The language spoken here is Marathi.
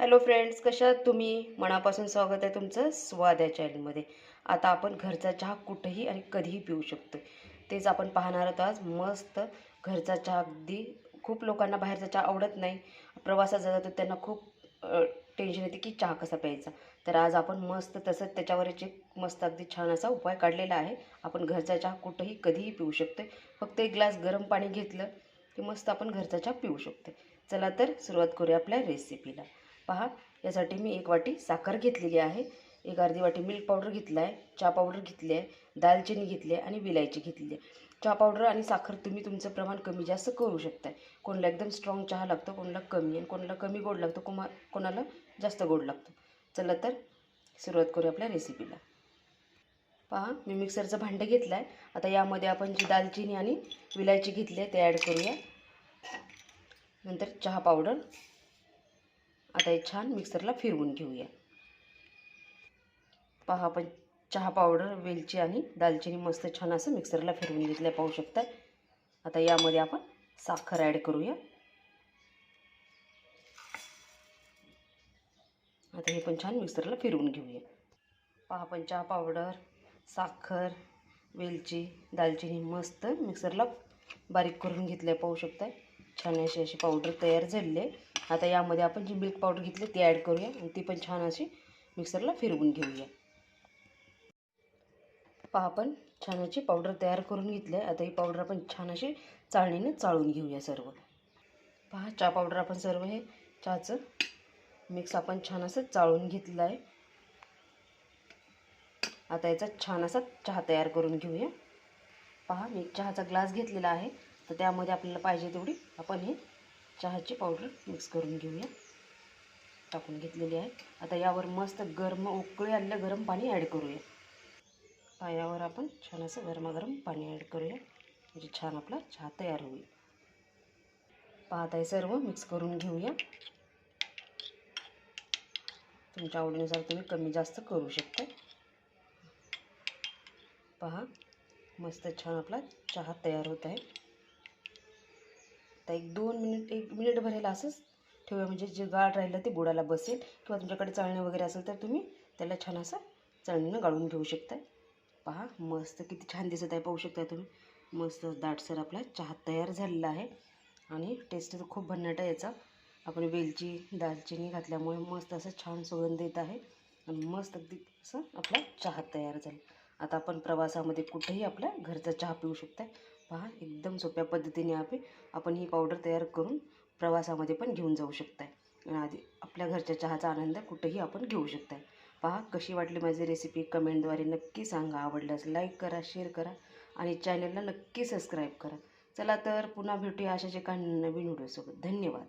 हॅलो फ्रेंड्स कशा तुम्ही? मनापासून स्वागत आहे तुमचं स्वाद या चॅनलमध्ये आता आपण घरचा चहा कुठंही आणि कधीही पिऊ शकतो तेच आपण पाहणार आहोत आज. मस्त घरचा चहा. अगदी खूप लोकांना बाहेरचा चहा आवडत नाही. प्रवासात जातो त्यांना खूप टेन्शन येते की चहा कसा प्यायचा. तर आज आपण मस्त तसंच त्याच्यावरच एक मस्त अगदी छान असा उपाय काढलेला आहे. आपण घरचा चहा कुठंही कधीही पिऊ शकतो फक्त एक ग्लास गरम पाणी घेतलं की मस्त आपण घरचा चहा पिऊ शकतो चला तर सुरुवात करूया आपल्या रेसिपीला पहा. यासाठी मी एक वाटी साखर घेतलेली आहे. एक अर्धी वाटी मिल्क पावडर घेतला आहे चहा पावडर घेतली आहे. दालचिनी घेतली आहे आणि विलायची घेतली आहे. चहा पावडर आणि साखर तुम्ही तुमचं प्रमाण कमी जास्त करू शकताय. कोणाला एकदम स्ट्रॉंग चहा लागतो कोणाला कमी. आणि कोणाला कमी गोड लागतो कोमा कोणाला जास्त गोड लागतो. चला तर सुरुवात करूया आपल्या रेसिपीला पहा मी मिक्सरचं भांडं घेतलं आहे आता यामध्ये आपण जी दालचिनी आणि विलायची घेतली आहे ते ॲड करूया. नंतर चहा पावडर आता हे छान मिक्सरला फिरवून घेऊया. पहा आपण चहा पावडर वेलची आणि दालचिनी मस्त छान असं मिक्सरला फिरवून घेतल्या पाहू शकता आता यामध्ये आपण साखर ॲड करूया. आता हे पण छान मिक्सरला फिरवून घेऊया. पहा आपण चहा पावडर साखर वेलची दालचिनी मस्त मिक्सरला बारीक करून घेतल्या पाहू शकताय. छान अशी अशी पावडर तयार झालेली आहे. आता यामध्ये आपण जी मिल्क पावडर घेतली ती ॲड करूया आणि ती पण छान अशी मिक्सरला फिरवून घेऊया. पहा आपण छान अशी पावडर तयार करून घेतली आहे. आता ही पावडर आपण छान अशी चाळणीने चाळून घेऊया सर्व. पहा चहा पावडर आपण सर्व हे चहाचं मिक्स आपण छान असं चाळून घेतलं आहे. आता याचा छान असा चहा तयार करून घेऊया. पहा मी चहाचा ग्लास घेतलेला आहे. तर त्यामध्ये आपल्याला पाहिजे तेवढी आपण हे चहाची पावडर मिक्स करून घेऊया. टाकून घेतलेली आहे. आता यावर मस्त गरम उकळी आलेलं गरम पाणी ॲड करूया. पायावर आपण छान असं गरमागरम पाणी ॲड करूया. म्हणजे छान आपला चहा तयार होईल. पाहत आहे सर्व मिक्स करून घेऊया. तुमच्या आवडीनुसार तुम्ही कमी जास्त करू शकता. पहा मस्त छान आपला चहा तयार होत आहे. आता एक दोन मिनिट एक मिनिट भरायला असंच ठेवूया. म्हणजे जे गाळ राहिलं ते बुडाला बसेल. किंवा तुमच्याकडे चाळणे वगैरे असेल तर तुम्ही त्याला छान असं चाळणीनं गाळून घेऊ शकता. पहा मस्त किती छान दिसत आहे. पाहू शकता तुम्ही. मस्त दाटसर आपला चहा तयार झालेला आहे. आणि टेस्ट तर खूप भन्नाट आहे याचा. आपण वेलची दालचिनी घातल्यामुळे मस्त असं छान सुगंध येत आहे. आणि मस्त अगदी असं आपला चहा तयार झाला. आता आपण प्रवासामध्ये कुठेही आपल्या घरचा चहा पिऊ शकता पहा एकदम सोप्या पद्धतीने आपण आपण ही पावडर तयार करून प्रवासामध्ये पण घेऊन जाऊ शकताय. आहे आधी आपल्या घरच्या चहाचा आनंद कुठेही आपण घेऊ शकताय. पहा कशी वाटली माझी रेसिपी कमेंटद्वारे नक्की सांगा. आवडल्यास लाईक करा शेअर करा आणि चॅनलला नक्की सबस्क्राईब करा. चला तर पुन्हा भेटूया अशाच एका नवीन व्हिडिओसोबत धन्यवाद.